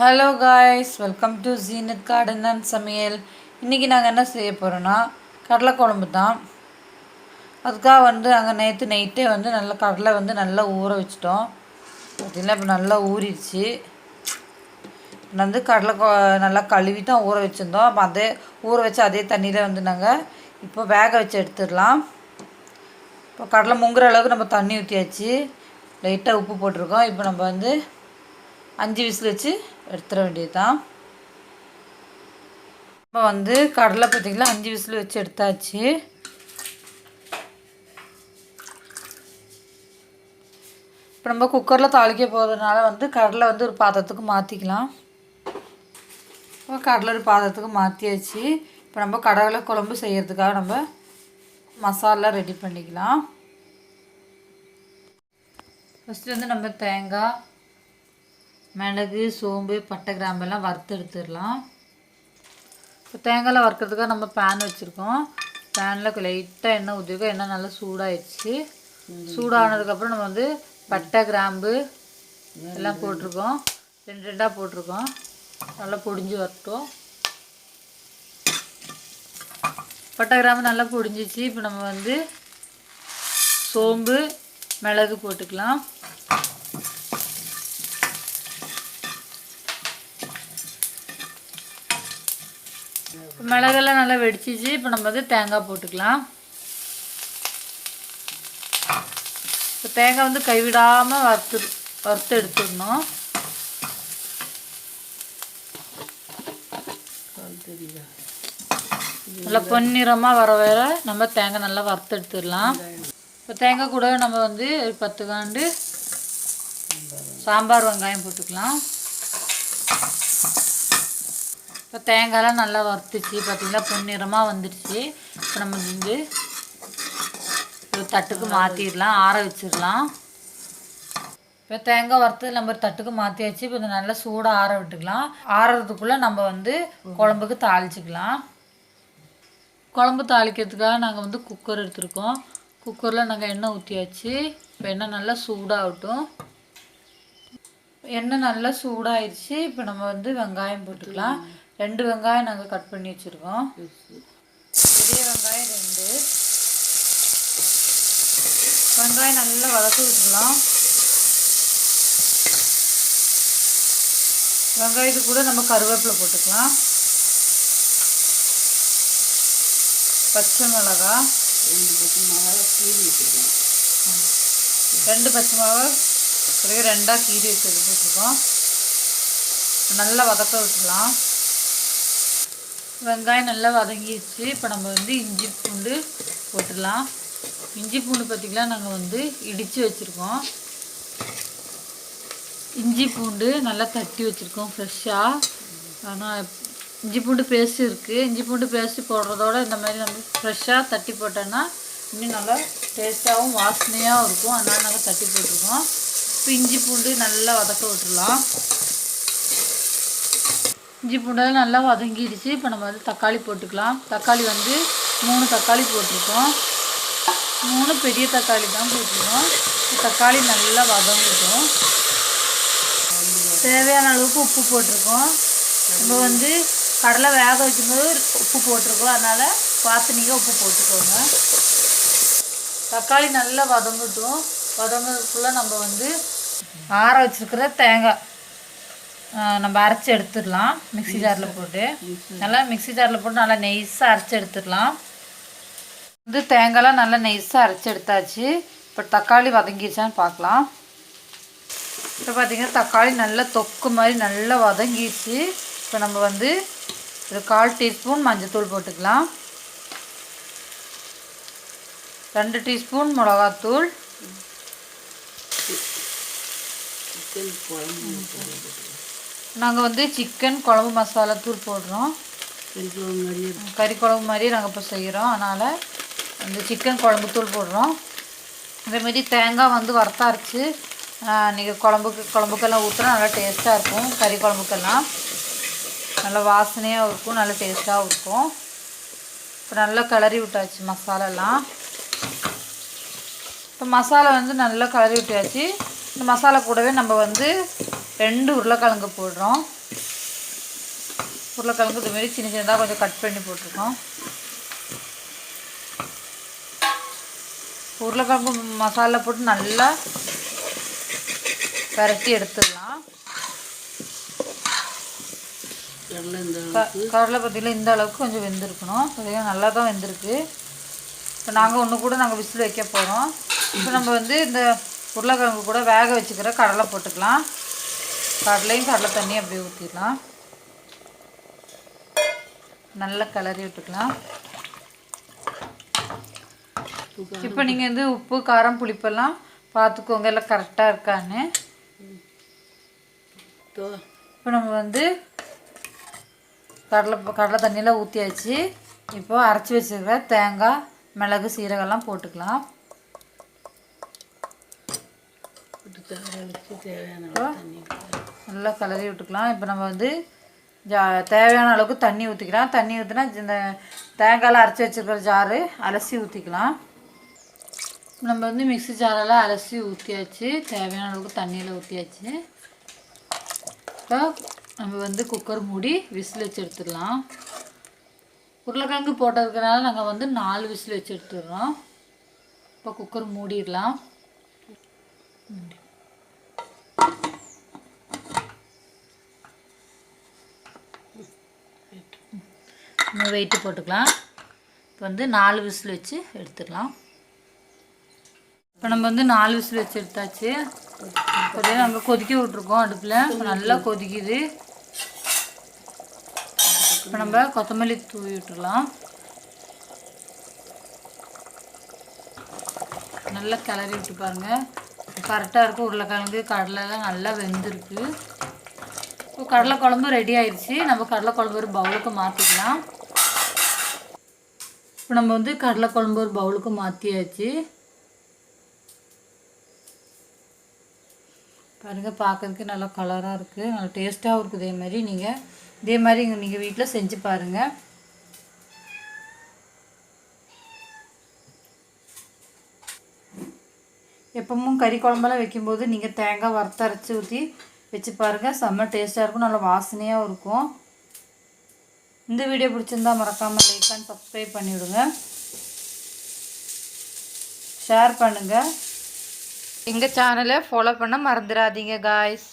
Hello guys welcome to Zeenath garden and சமையல் இன்றைக்கி நாங்கள் என்ன செய்ய போகிறோன்னா கடலை குழம்பு தான். அதுக்காக வந்து நாங்கள் நேற்று நைட்டே வந்து நல்லா கடலை வந்து நல்லா ஊற வச்சிட்டோம். பார்த்திங்கன்னா இப்போ நல்லா ஊறிடுச்சு. இப்போ வந்து கடலை கொ நல்லா கழுவி தான் ஊற வச்சுருந்தோம். அப்போ அதே ஊற வச்சு அதே தண்ணியில் வந்து நாங்கள் இப்போ வேக வச்சு எடுத்துடலாம். இப்போ கடலை முங்குற அளவுக்கு நம்ம தண்ணி ஊற்றியாச்சு லைட்டாக உப்பு போட்டிருக்கோம். இப்போ நம்ம வந்து அஞ்சு விசில் வச்சு எடுத்துட வேண்டியது தான் இப்போ வந்து கடலை பார்த்திங்கன்னா அஞ்சு விசில் வச்சு எடுத்தாச்சு. இப்போ நம்ம குக்கரில் தாளிக்க போகிறதுனால வந்து கடலை வந்து ஒரு பாத்திரத்துக்கு மாற்றிக்கலாம் இப்போ கடலை ஒரு பாத்திரத்துக்கு மாற்றியாச்சு இப்போ நம்ம கடலை குழம்பு செய்கிறதுக்காக நம்ம மசாலா ரெடி பண்ணிக்கலாம். ஃபஸ்ட்டு வந்து நம்ம தேங்காய் மிளகு சோம்பு பட்டை கிராம்பெல்லாம் வறுத்து எடுத்துடலாம். இப்போ தேங்காயில் வறுக்கிறதுக்காக நம்ம பேன் வச்சுருக்கோம். பேனில் லைட்டாக எண்ணெய் ஊற்றிருக்கோம் எண்ணெய் நல்லா சூடாயிடுச்சு. சூடானதுக்கப்புறம் நம்ம வந்து பட்டை கிராம்பு எல்லாம் போட்டிருக்கோம். ரெண்டு ரெண்டாக போட்டிருக்கோம். நல்லா பொடிஞ்சு வரட்டும். பட்டை கிராம்பு நல்லா பொடிஞ்சிச்சு. இப்போ நம்ம வந்து சோம்பு மிளகு போட்டுக்கலாம். மிளகெல்லாம் நல்லா வெடிச்சிச்சு. இப்போ நம்ம வந்து தேங்காய் போட்டுக்கலாம். இப்போ தேங்காய் வந்து கைவிடாமல் வறுத்து வறுத்து எடுத்துடணும். நல்லா பொன்னிறமாக வர வர நம்ம தேங்காய் நல்லா வறுத்து எடுத்துடலாம். இப்போ தேங்காய் கூட நம்ம வந்து பத்து காண்டு சாம்பார் வெங்காயம் போட்டுக்கலாம். இப்போ தேங்காயெல்லாம் நல்லா வறுத்துச்சு. பார்த்தீங்களா பொன்னிறமாக வந்துடுச்சு இப்போ நம்ம வந்து ஒரு தட்டுக்கு மாற்றிடலாம் ஆற வச்சிடலாம் இப்போ தேங்காய் வறுத்து நம்ம தட்டுக்கு மாற்றியாச்சு இப்போ இது நல்லா சூடாக ஆற விட்டுக்கலாம். ஆறுறதுக்குள்ளே நம்ம வந்து குழம்புக்கு தாளிச்சிக்கலாம். குழம்பு தாளிக்கிறதுக்காக நாங்கள் வந்து குக்கர் எடுத்திருக்கோம். குக்கரில் நாங்கள் எண்ணெய் ஊற்றியாச்சு இப்போ எண்ணெய் நல்லா சூடாகட்டும். எண்ணெய் நல்லா சூடாயிடுச்சு இப்போ நம்ம வந்து வெங்காயம் போட்டுக்கலாம். ரெண்டு வெங்காயம் நாங்கள் கட் பண்ணி வச்சுருக்கோம். பெரிய வெங்காயம் ரெண்டு. வெங்காயம் நல்லா வதக்கி விட்டுக்கலாம். வெங்காயத்துக்கு கூட நம்ம கருவேப்பிலை போட்டுக்கலாம். பச்சை மிளகா. ரெண்டு பச்சை மிளகா பிறகு ரெண்டாக கீரி வச்சது போட்டிருக்கோம். நல்லா வதக்க விட்டுக்கலாம். வெங்காயம் நல்லா வதங்கிடுச்சு இப்போ நம்ம வந்து இஞ்சி பூண்டு போட்டுடலாம். இஞ்சி பூண்டு பார்த்திங்களா நாங்கள் வந்து இடித்து வச்சுருக்கோம். இஞ்சி பூண்டு நல்லா தட்டி வச்சுருக்கோம் ஃப்ரெஷ்ஷாக ஆனால் இஞ்சி பூண்டு பேஸ்ட் இருக்குது இஞ்சி பூண்டு பேஸ்ட்டு போடுறதோட இந்த மாதிரி நம்ம ஃப்ரெஷ்ஷாக தட்டி போட்டோன்னா இன்னும் நல்லா டேஸ்ட்டாகவும் வாசனையாகவும் இருக்கும். அதனால் நாங்கள் தட்டி போட்டிருக்கோம். இப்போ இஞ்சி பூண்டு நல்லா வதக்க விட்டுடலாம். இஞ்சி பூண்டெல்லாம் நல்லா வதங்கிடுச்சு. இப்போ நம்ம வந்து தக்காளி போட்டுக்கலாம். தக்காளி வந்து மூணு தக்காளி போட்டிருக்கோம். மூணு பெரிய தக்காளி தான் போட்டிருக்கோம். தக்காளி நல்லா வதங்கிட்டோம். தேவையான அளவுக்கு உப்பு போட்டிருக்கோம். நம்ம வந்து கடலை வேக வைக்கும்போது உப்பு போட்டிருக்கோம். அதனால் பார்த்து நீங்கள் உப்பு போட்டுக்கோங்க. தக்காளி நல்லா வதங்கட்டும். வதங்கிறதுக்குள்ளே நம்ம வந்து ஆற வச்சுருக்கிற தேங்காய். நம்ம அரைச்சி எடுத்துடலாம். மிக்ஸி. ஜாரில் போட்டு. நல்லா மிக்ஸி ஜாரில் போட்டு நல்லா நெய்ஸாக அரைச்சி எடுத்துடலாம். வந்து தேங்காய்லாம் நல்லா நெய்ஸாக அரைச்சி எடுத்தாச்சு. இப்போ தக்காளி வதங்கிடுச்சான்னு பார்க்கலாம். இப்போ பார்த்திங்கன்னா தக்காளி நல்லா தொக்கு மாதிரி நல்லா வதங்கிடுச்சு இப்போ நம்ம வந்து ஒரு கால் டீஸ்பூன் மஞ்சத்தூள் போட்டுக்கலாம். ரெண்டு டீஸ்பூன் மிளகாத்தூள். நாங்கள் வந்து சிக்கன் குழம்பு மசாலா தூள் போடுறோம். கறி குழம்பு மாதிரி நாங்கள் இப்போ செய்கிறோம் அதனால் வந்து சிக்கன் குழம்பு தூள் போடுறோம். அதேமாரி தேங்காய் வந்து வறுத்தா அரைச்சி நீங்கள் குழம்புக்கு குழம்புக்கெல்லாம் ஊற்றுனா நல்லா டேஸ்ட்டாக இருக்கும். கறி குழம்புக்கெல்லாம் நல்லா வாசனையாக இருக்கும். நல்லா டேஸ்ட்டாகவும் இருக்கும். இப்போ நல்லா கிளறி விட்டாச்சு மசாலாலாம். இப்போ மசாலா வந்து நல்லா கிளறி விட்டாச்சு. இந்த மசாலா கூடவே நம்ம வந்து ரெண்டு உருளைக்கிழங்கு போடுறோம். உருளைக்கிழங்கு இது மாதிரி சின்ன சின்னதாக கொஞ்சம் கட் பண்ணி போட்டிருக்கோம். உருளைக்கிழங்கு மசாலா போட்டு நல்லா பரட்டி எடுத்துடலாம். கடலை பார்த்தீங்கன்னா இந்த அளவுக்கு கொஞ்சம் வெந்திருக்கணும். பார்த்தீங்கன்னா நல்லா தான் வெந்திருக்கு. இப்போ நாங்கள் ஒன்று கூட நாங்கள் விசில் வைக்க போகிறோம் இப்போ நம்ம வந்து இந்த உருளைக்கிழங்கு கூட வேக வச்சுக்கிற கடலை போட்டுக்கலாம். கடலையும் கடலை தண்ணி அப்படியே ஊற்றிடலாம் நல்லா கிளறி விட்டுக்கலாம். இப்போ நீங்கள் வந்து உப்பு காரம் புளிப்பெல்லாம் பார்த்துக்கோங்க எல்லாம் கரெக்டாக இருக்கான்னு. இப்போ நம்ம வந்து கடலை கடலை தண்ணியில் ஊற்றியாச்சு இப்போ அரைச்சி வச்சுருக்க தேங்காய் மிளகு சீரகம்லாம் போட்டுக்கலாம். தேவையான நல்லா கலரி விட்டுக்கலாம். இப்போ நம்ம வந்து ஜா தேவையான அளவுக்கு தண்ணி ஊற்றிக்கலாம் தண்ணி ஊற்றினா இந்த தேங்காயில் அரைச்சி வச்சுருக்கிற ஜாரு அலசி ஊற்றிக்கலாம் நம்ம வந்து மிக்ஸி ஜாரெல்லாம் அலசி ஊற்றியாச்சு தேவையான அளவுக்கு தண்ணியில் ஊற்றியாச்சு இப்போ நம்ம வந்து குக்கர் மூடி விசில் வச்சு எடுத்துடலாம். உருளைக்கிழங்கு போட்டதுக்கனால நாங்கள் வந்து நாலு விசில் வச்சு எடுத்துடுறோம். இப்போ குக்கர் மூடிடலாம். நம்ம வெயிட்டு போட்டுக்கலாம். இப்போ வந்து நாலு விசில் வச்சு எடுத்துடலாம் இப்போ நம்ம வந்து நாலு விசில் வச்சு எடுத்தாச்சு. அப்படியே நம்ம கொதிக்க விட்ருக்கோம் அடுப்பில். நல்லா கொதிக்குது. இப்போ நம்ம கொத்தமல்லி தூவி விட்டுடலாம். நல்லா கிளறி விட்டு பாருங்க. கரெக்டாக இருக்கும் உருளைக்கிழங்கு கடலைலாம் நல்லா வெந்திருக்கு. இப்போ கடலை குழம்பு ரெடி ஆயிடுச்சு. நம்ம கடலை குழம்பு ஒரு பவுலுக்கு மாற்றிக்கலாம் இப்போ நம்ம வந்து கடலை குழம்பு ஒரு பவுலுக்கு மாற்றியாச்சு பாருங்கள் பார்க்குறதுக்கு நல்லா கலராக இருக்குது நல்லா டேஸ்ட்டாகவும் இருக்குது இதே மாதிரி. நீங்கள் இதே மாதிரி நீங்கள் வீட்டில் செஞ்சு பாருங்கள் எப்பவும் கறி குழம்பெல்லாம் வைக்கும்போது நீங்கள் தேங்காய் வறுத்தரைச்சி ஊற்றி வச்சு பாருங்கள் செம்ம டேஸ்ட்டாக இருக்கும். நல்லா வாசனையாகவும் இருக்கும். இந்த வீடியோ பிடிச்சிருந்தா மறக்காமல் லைக் அண்ட் சப்ஸ்கிரைப் பண்ணிவிடுங்க ஷேர் பண்ணுங்கள் எங்கள் சேனலை ஃபாலோ பண்ண மறந்துடாதீங்க காய்ஸ்